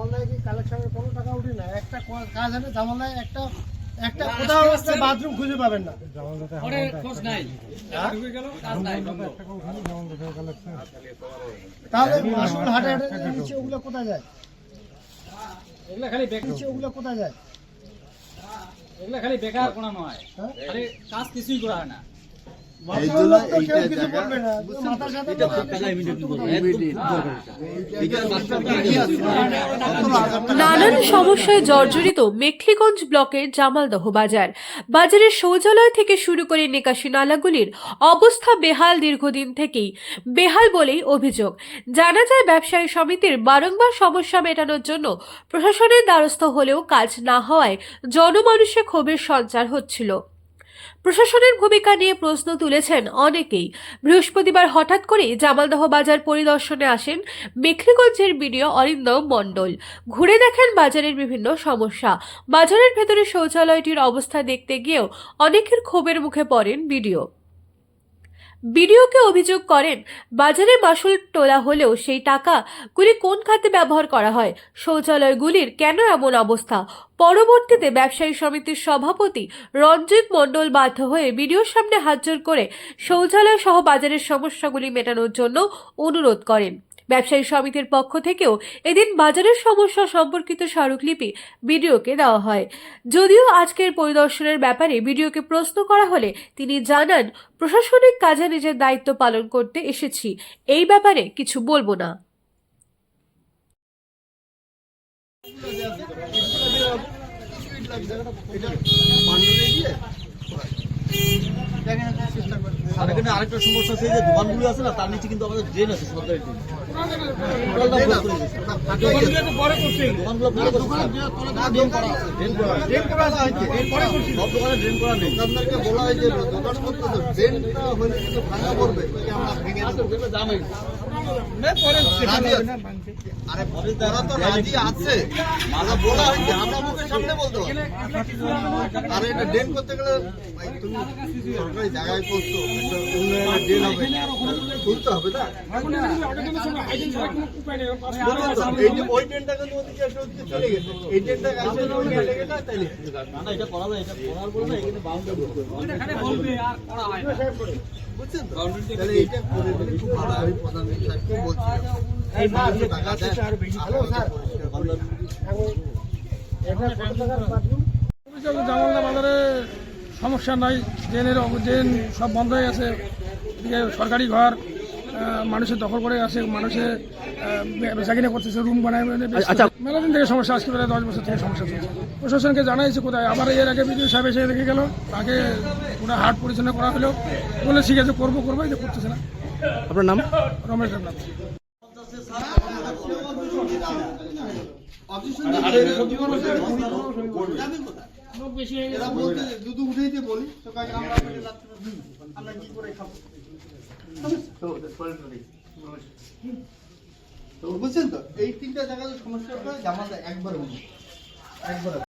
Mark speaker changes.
Speaker 1: জামালদায় কি কালেকশনের কোনো টাকা উঠি না? একটা কাজ হলে জামালদায় একটা একটা কোথাও একটা বাথরুম খুঁজে পাবেন না। তাহলে আসল হাটে হাটে নিচে ওগুলো কোথায় যায়?
Speaker 2: এগুলা খালি বেকার।
Speaker 1: নিচে ওগুলো কোথায় যায়?
Speaker 2: এগুলা খালি বেকার কোনানো হয়
Speaker 1: হ্যাঁ?
Speaker 2: খালি কাজ কিছুই করা হয় না।
Speaker 1: সাথে
Speaker 3: নানান সমস্যায় জর্জরিত মেখলিগঞ্জ ব্লকের জামালদহ বাজার। বাজারের শৌচালয় থেকে শুরু করে নিকাশি নালাগুলির অবস্থা বেহাল দীর্ঘদিন থেকেই। বেহাল বলেই অভিযোগ। জানা যায় ব্যবসায়ী সমিতির বারংবার সমস্যা মেটানোর জন্য প্রশাসনের দ্বারস্থ হলেও কাজ না হওয়ায় জনমানুষে ক্ষোভের সঞ্চার হচ্ছিল। প্রশাসনের ভূমিকা নিয়ে প্রশ্ন তুলেছেন অনেকেই। বৃহস্পতিবার হঠাৎ করে জামালদহ বাজার পরিদর্শনে আসেন মেখলিগঞ্জের বিডিও অরিন্দম মণ্ডল। ঘুরে দেখেন বাজারের বিভিন্ন সমস্যা। বাজারের ভেতরে শৌচালয়টির অবস্থা দেখতে গিয়েও অনেকের ক্ষোভের মুখে পড়েন বিডিও। বিডিওকে অভিযোগ করেন, বাজারে মাসুল তোলা হলেও সেই টাকাগুলি কোন খাতে ব্যবহার করা হয়? শৌচালয়গুলির কেন এমন অবস্থা? পরবর্তীতে ব্যবসায়ী সমিতির সভাপতি রঞ্জিত মণ্ডল বাধ্য হয়ে বিডিওর সামনে হাজির করে শৌচালয় সহ বাজারের সমস্যাগুলি মেটানোর জন্য অনুরোধ করেন। ব্যবসায়ী সমিতির পক্ষ থেকেও এদিন বাজারের সমস্যা সম্পর্কিত স্মারকলিপি বিডিওকে দেওয়া হয়। যদিও আজকের পরিদর্শনের ব্যাপারে বিডিওকে প্রশ্ন করা হলে তিনি জানান, প্রশাসনিক কাজে নিজের দায়িত্ব পালন করতে এসেছি। এই ব্যাপারে কিছু বলব না।
Speaker 4: এখানে আরেকটা সমস্যা আছে যে দোকানগুলো আছে না তার নিচে কিন্তু আমাদের ড্রেন আছে সরকারি ড্রেন দোকানগুলো
Speaker 5: হবে হবে
Speaker 4: হবে
Speaker 5: বুঝছেন তো? তাহলে এইটা করে দিলে খুব ভালো আমি প্রধান
Speaker 6: বাজারে সমস্যা নাই ড্রেনের ড্রেন সব বন্ধ হয়ে গেছে। সরকারি ঘর মানুষের দখল করে আছে মানুষের বেচাকিনা করতেছে রুম বানায় আচ্ছা। মেলা দিন থেকে সমস্যা আজকে প্রায় দশ বছর থেকে সমস্যা চলছে। প্রশাসনকে জানাইছে কোথায় আবার এর আগে বিডিও সাহেব এসে দেখে গেল তাকে পুরো হাট পরিচালনা করা হলো। বলে ঠিক আছে করব করব এই যে করতেছে না। আপনার নাম? রমেশ দেবনাথ
Speaker 5: বলতে দুধু উঠেই বলি তো আমরা বলি আমরা কি করে খাব? তো বুঝছেন তো এই তিনটা জায়গাতে সমস্যা একবার একবার